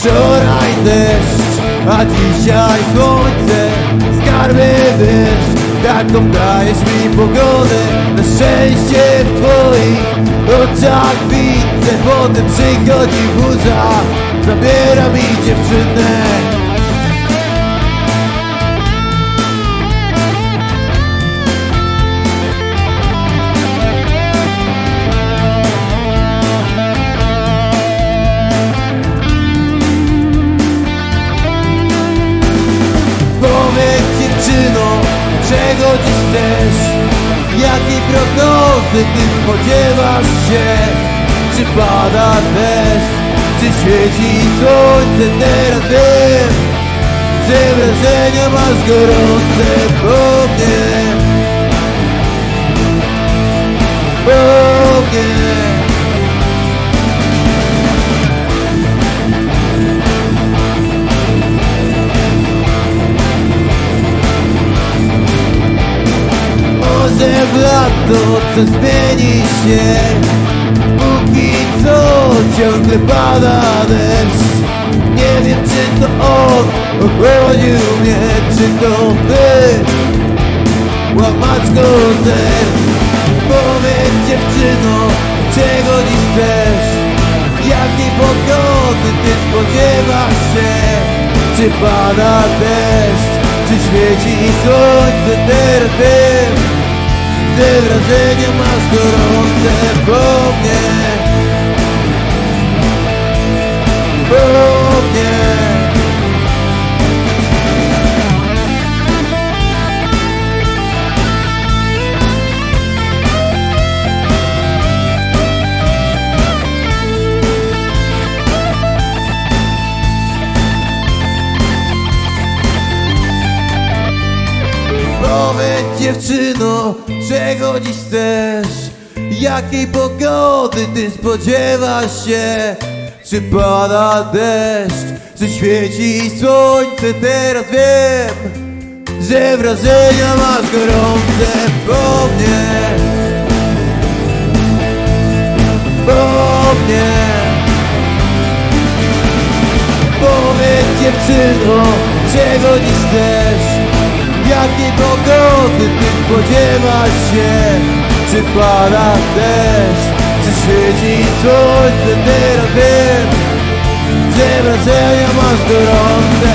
Wczoraj deszcz, a dzisiaj słońce. Skarby wiesz, taką dajesz mi pogodę. Na szczęście w twoich oczach widzę Potem przychodzi burza, zabiera mi dziewczynę Jakiej prognozy ty spodziewasz się? Czy pada deszcz? Czy świeci słońce? Teraz wiem, że wrażenia masz gorące po mnie coś zmieni się. Póki co ciągle pada deszcz. Nie wiem czy to on obchodził mnie Czy to ty Łamaczko serc Powiedz dziewczyno Czego dziś chcesz? Jakiej pogody ty spodziewasz się? Czy pada deszcz? Czy świeci słońce Teraz wiem Gdy wrażenie masz gorące Powiedz dziewczyno, czego dziś chcesz? Jakiej pogody ty spodziewasz się? Czy pada deszcz, czy świeci słońce? Teraz wiem, że wrażenia masz gorące po mnie Po mnie Powiedz dziewczyno, czego dziś chcesz? Jakiej pogody ty spodziewasz się? Czy pada deszcz? Czy świeci słońce? Teraz wiem, że wrażenia masz gorące